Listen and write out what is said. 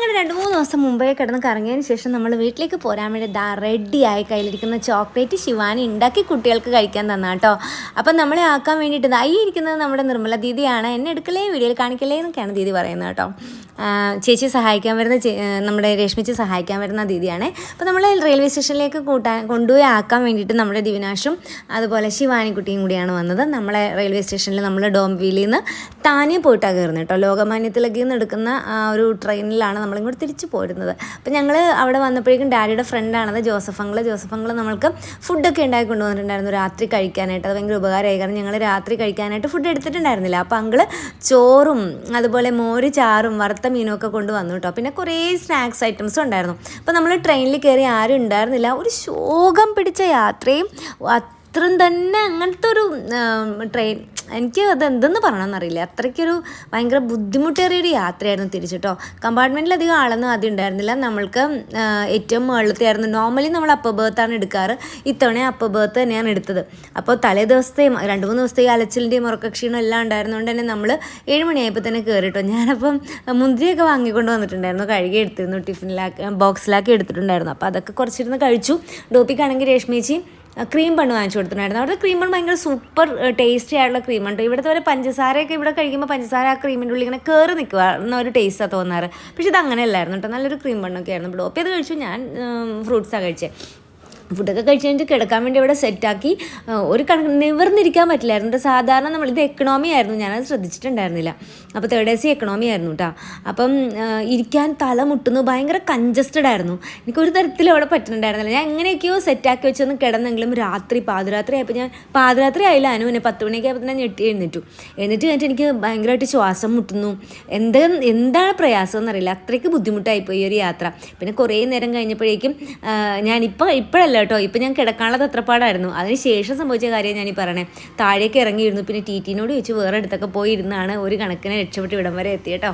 അങ്ങനെ രണ്ട് മൂന്ന് ദിവസം മുമ്പേ കിടന്ന് കറങ്ങിയതിന് ശേഷം നമ്മൾ വീട്ടിലേക്ക് പോരാൻ വേണ്ടി ദാ റെഡിയായി കയ്യിലിരിക്കുന്ന ചോക്ലേറ്റ് ശിവാനി ഉണ്ടാക്കി കുട്ടികൾക്ക് കഴിക്കാൻ തന്ന കേട്ടോ അപ്പം നമ്മളെ ആക്കാൻ വേണ്ടിയിട്ട് ദാ ഇരിക്കുന്നത് നമ്മുടെ നിർമ്മല ദീദിയാണ്. എന്നെ എടുക്കലേ വീഡിയോയിൽ കാണിക്കലേ എന്നൊക്കെയാണ് ദീദി പറയുന്നത് കേട്ടോ ചേച്ചി സഹായിക്കാൻ വരുന്ന നമ്മുടെ രശ്മിച്ച് സഹായിക്കാൻ വരുന്ന ദീദിയാണ്. അപ്പോൾ നമ്മൾ റെയിൽവേ സ്റ്റേഷനിലേക്ക് കൂട്ടാൻ കൊണ്ടുപോയി ആക്കാൻ വേണ്ടിയിട്ട് നമ്മുടെ ദിവിനാഷും അതുപോലെ ശിവാനി കുട്ടിയും കൂടിയാണ് വന്നത്. നമ്മളെ റെയിൽവേ സ്റ്റേഷനിൽ നമ്മൾ ഡോംബിയിൽ നിന്ന് താനെ പോയിട്ടാണ് കയറുന്നത് കേട്ടോ ലോകമാന്യത്തിലൊക്കെ നിന്ന് എടുക്കുന്ന ഒരു ട്രെയിനിലാണ് നമ്മളിങ്ങോട്ട് തിരിച്ചു പോരുന്നത്. അപ്പോൾ ഞങ്ങൾ അവിടെ വന്നപ്പോഴേക്കും ഡാഡിയുടെ ഫ്രണ്ടാണത് ജോസഫ് അങ്കിൾ ജോസഫ് നമ്മൾക്ക് ഫുഡൊക്കെ ഉണ്ടാക്കി കൊണ്ടുവന്നിട്ടുണ്ടായിരുന്നു രാത്രി കഴിക്കാനായിട്ട്. അത് ഭയങ്കര ഉപകാരമായി. കാരണം ഞങ്ങൾ രാത്രി കഴിക്കാനായിട്ട് ഫുഡ് എടുത്തിട്ടുണ്ടായിരുന്നില്ല. അപ്പോൾ അങ്കിൾ ചോറും അതുപോലെ മോര് ചാറും വറുത്ത മീനും ഒക്കെ കൊണ്ടുവന്നു കേട്ടോ. പിന്നെ കുറേ സ്നാക്സ് ഐറ്റംസും ഉണ്ടായിരുന്നു. അപ്പോൾ നമ്മൾ ട്രെയിനിൽ കയറി ആരും ഉണ്ടായിരുന്നില്ല. ഒരു ശോകം പിടിച്ച യാത്രയും അത്രയും തന്നെ അങ്ങനത്തെ ഒരു ട്രെയിൻ എനിക്ക് അത് എന്തെന്ന് പറയണമെന്നറിയില്ല അത്രയ്ക്കൊരു ഭയങ്കര ബുദ്ധിമുട്ടേറിയ ഒരു യാത്രയായിരുന്നു തിരിച്ചിട്ടോ കമ്പാർട്ട്മെന്റിൽ അധികം ആളൊന്നും ആദ്യം ഉണ്ടായിരുന്നില്ല. നമ്മൾക്ക് ഏറ്റവും മുകളിലത്തെ ആയിരുന്നു നോർമലി നമ്മൾ അപ്പർ ബേർത്താണ് എടുക്കാറ്. ഇത്തവണ അപ്പർ ബേർത്ത് തന്നെയാണ് എടുത്തത്. അപ്പോൾ തലേ ദിവസത്തെയും രണ്ട് മൂന്ന് ദിവസത്തെയും അലച്ചിലിന്റെയും ഉറക്കക്ഷീണം എല്ലാം ഉണ്ടായിരുന്നുകൊണ്ട് തന്നെ നമ്മൾ ഏഴ് മണിയായപ്പോൾ തന്നെ കയറിട്ടോ ഞാനപ്പം മുന്തിരിയൊക്കെ വാങ്ങിക്കൊണ്ട് വന്നിട്ടുണ്ടായിരുന്നു. കഴുകി എടുത്തിരുന്നു ടിഫിനിലാക്കി ബോക്സിലാക്കി എടുത്തിട്ടുണ്ടായിരുന്നു. അപ്പോൾ അതൊക്കെ കുറച്ചിരുന്ന് കഴിച്ചു. ഡോപ്പിക്കാണെങ്കിൽ രശ്മിച്ചി ക്രീം ബണ്ണ് വാങ്ങിച്ചു കൊടുത്തിട്ടുണ്ടായിരുന്നു. അവിടുത്തെ ക്രീം ബണ്ണ് ഭയങ്കര സൂപ്പർ ടേസ്റ്റി ആയിട്ടുള്ള ക്രീം ഉണ്ട് ഇവിടുത്തെ ഒരു പഞ്ചസാരയൊക്കെ ഇവിടെ കഴിക്കുമ്പോൾ പഞ്ചസാര ആ ക്രീമിന്റെ ഉള്ളിൽ ഇങ്ങനെ കയറി നിൽക്കുക എന്നൊരു ടേസ്റ്റാണ് തോന്നാറ്. പക്ഷേ ഇത് അങ്ങനെയല്ലായിരുന്നു കേട്ടോ നല്ലൊരു ക്രീം ബണ്ണൊക്കെ ആയിരുന്നു. ഡോപ്പ് ചെയ്ത് കഴിച്ചു. ഞാൻ ഫ്രൂട്ട്സാണ് കഴിച്ചത് ഫുഡൊക്കെ കഴിച്ച് കഴിഞ്ഞിട്ട് കിടക്കാൻ വേണ്ടി ഇവിടെ സെറ്റാക്കി ഒരു കണക്ക് നിവർന്നിരിക്കാൻ പറ്റില്ലായിരുന്നു. കേട്ടോ. സാധാരണ നമ്മൾ ഇത് എക്കണോമി ആയിരുന്നു. ഞാനത് ശ്രദ്ധിച്ചിട്ടുണ്ടായിരുന്നില്ല. അപ്പോൾ തേർഡ് എ സി എക്കണോമി ആയിരുന്നു കേട്ടോ അപ്പം ഇരിക്കാൻ തല മുട്ടുന്നു ഭയങ്കര കഞ്ചസ്റ്റഡ് ആയിരുന്നു. എനിക്ക് ഒരു തരത്തിലും അവിടെ പറ്റുന്നുണ്ടായിരുന്നില്ല ഞാൻ എങ്ങനെയൊക്കെയോ സെറ്റാക്കി വെച്ചൊന്ന് കിടന്നെങ്കിലും രാത്രി പാതിരാത്രി ആയപ്പോൾ ഞാൻ പാതിരാത്രി ആയില്ല. അനു പിന്നെ പത്ത് മണിയൊക്കെ ആയപ്പോൾ ഞാൻ ഞെട്ടി എഴുന്നേറ്റു. എന്നിട്ട് കഴിഞ്ഞിട്ട് എനിക്ക് ഭയങ്കരമായിട്ട് ശ്വാസം മുട്ടുന്നു. എന്ത് എന്താണ് പ്രയാസം എന്നറിയില്ല. അത്രയ്ക്ക് ബുദ്ധിമുട്ടായിപ്പോയി ഈ ഒരു യാത്ര. പിന്നെ കുറേ നേരം കഴിഞ്ഞപ്പോഴേക്കും ഞാൻ ഇപ്പോഴല്ല കേട്ടോ ഇപ്പം ഞാൻ കിടക്കാനുള്ള അതിന് ശേഷം സംഭവിച്ച കാര്യം ഞാൻ ഈ പറയണേ. താഴേക്ക് ഇറങ്ങിയിരുന്നു. പിന്നെ ടി ടിനോട് ചോദിച്ച് വേറെ അടുത്തൊക്കെ പോയി ഇരുന്നാണ് ഒരു കണക്കിന് രക്ഷപ്പെട്ട് ഇവിടം വരെ എത്തി കേട്ടോ